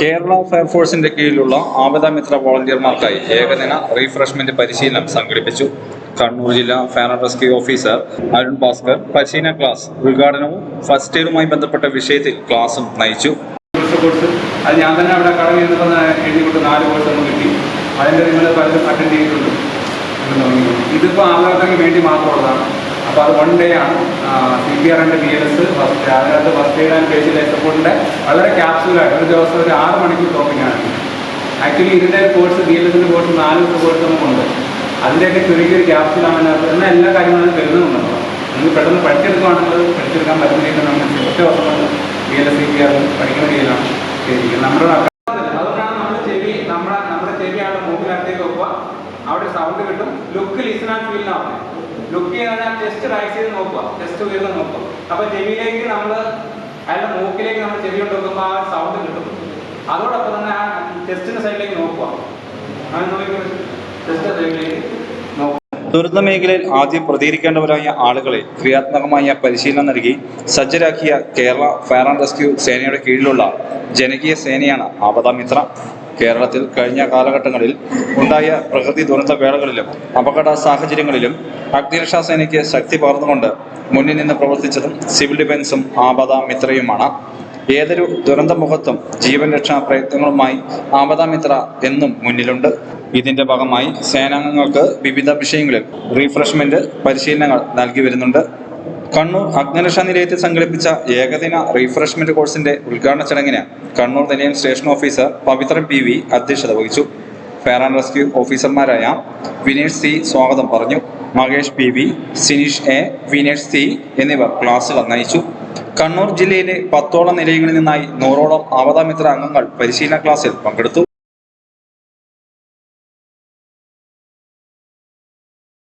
കേരള ഫയർഫോഴ്സിന്റെ കീഴിലുള്ള ആപദ മിത്ര വോളണ്ടിയർമാർക്കായി ഏകദിന റീഫ്രഷ്മെന്റ് പരിശീലനം സംഘടിപ്പിച്ചു. കണ്ണൂർ ജില്ലാ fire rescue officer Arun Bhaskar പരിശീലന ക്ലാസ് ഉദ്ഘാടനവും ഫസ്റ്റ് എയ്ഡുമായി ബന്ധപ്പെട്ട വിഷയത്തിൽ ക്ലാസും നയിച്ചു. അത് ഞാൻ തന്നെ അവിടെ അക്കാഡമി നിന്ന് എഴുതി നാല് കോഴ്സ് കിട്ടി. അതിന്റെ നിങ്ങൾ പലരും അറ്റൻഡ് ചെയ്തിട്ടുണ്ട്. ഇതിപ്പോൾ ആളുകൾക്ക് വേണ്ടി മാത്രമുള്ളതാണ്. വൺ ഡേ ആണ്. C P R and B L S first അതിനകത്ത് first aid and special life സപ്പോർട്ടിന്റെ വളരെ ക്യാപ്സുലായിട്ട് ഒരു ദിവസം ഒരു ആറ് മണിക്കൂർ ടോപ്പിക്കാണ് ആക്ച്വലി ഇതിന്റെ കോഴ്സ് ബി എൽ എസിന്റെ കോഴ്സ് നാല് ദിവസം കോഴ്സ് നമുക്കുണ്ട് അതിന്റെയൊക്കെ ചെറിയൊരു ക്യാപ്സുലാണ് അതിനകത്ത്. എന്നാൽ എല്ലാ കാര്യങ്ങളും വരുന്നുണ്ടല്ലോ നിങ്ങൾക്ക് പെട്ടെന്ന് പഠിച്ചെടുക്കുകയാണെങ്കിൽ പഠിച്ചെടുക്കാൻ പറ്റുന്ന രീതിയിൽ നമ്മൾ ഒറ്റ വർഷം B L S C P R പഠിക്കുന്ന രീതിയിലാണ് ചെയ്തിരിക്കുന്നത്. നമ്മുടെ അവിടെ സൗണ്ട് കിട്ടും. Look listen and feel look ചെയ്താൽ ചെസ്റ്റ് റൈസ് ചെയ്ത് നോക്കുക. ടെസ്റ്റ് ഉയർന്ന് നോക്കുക. അപ്പൊ ചെവിയിലേക്ക് നമ്മൾ അയാളുടെ മൂക്കിലേക്ക് നമ്മൾ ചെവി കൊണ്ട് നോക്കുമ്പോൾ ആ സൗണ്ട് കിട്ടും. അതോടൊപ്പം തന്നെ ആ ടെസ്റ്റിന്റെ സൈഡിലേക്ക് നോക്കുക. ചെസ്റ്റ് സൈഡിലേക്ക് ദുരന്ത മേഖലയിൽ ആദ്യം പ്രതികരിക്കേണ്ടവരായ ആളുകളെ ക്രിയാത്മകമായ പരിശീലനം നൽകി സജ്ജരാക്കിയ കേരള ഫയർ ആൻഡ് റെസ്ക്യൂ സേനയുടെ കീഴിലുള്ള ജനകീയ സേനയാണ് ആപദമിത്ര കേരളത്തിൽ കഴിഞ്ഞ കാലഘട്ടങ്ങളിൽ ഉണ്ടായ പ്രകൃതി ദുരന്ത വേളകളിലും അപകട സാഹചര്യങ്ങളിലും അഗ്നിരക്ഷാ സേനയ്ക്ക് ശക്തി പകർന്നുകൊണ്ട് മുന്നിൽ നിന്ന് പ്രവർത്തിച്ചതും സിവിൽ ഡിഫൻസും ആപദ മിത്രയുമാണ്. ഏതൊരു ദുരന്ത മുഖത്തും ജീവൻ രക്ഷാ പ്രയത്നങ്ങളുമായി ആപദ മിത്ര എന്നും മുന്നിലുണ്ട്. ഇതിന്റെ ഭാഗമായി സേനാംഗങ്ങൾക്ക് വിവിധ വിഷയങ്ങളിൽ റീഫ്രഷ്മെന്റ് പരിശീലനങ്ങൾ നൽകി വരുന്നുണ്ട്. കണ്ണൂർ അഗ്നരക്ഷാ നിലയത്തിൽ സംഘടിപ്പിച്ച ഏകദിന റീഫ്രഷ്മെന്റ് കോഴ്സിന്റെ ഉദ്ഘാടന ചടങ്ങിന് കണ്ണൂർ നിലയം station officer Pavithran P V അധ്യക്ഷത വഹിച്ചു. ഫയർ ആൻഡ് റെസ്ക്യൂ ഓഫീസർമാരായ വിനേഷ് സി സ്വാഗതം പറഞ്ഞു. Mahesh P V Sineesh A Vinesh C എന്നിവർ ക്ലാസുകൾ നയിച്ചു. കണ്ണൂർ ജില്ലയിലെ പത്തോളം നിലയങ്ങളിൽ നിന്നായി നൂറോളം ആവതാമിത്ര അംഗങ്ങൾ പരിശീലന ക്ലാസ്സിൽ പങ്കെടുത്തു.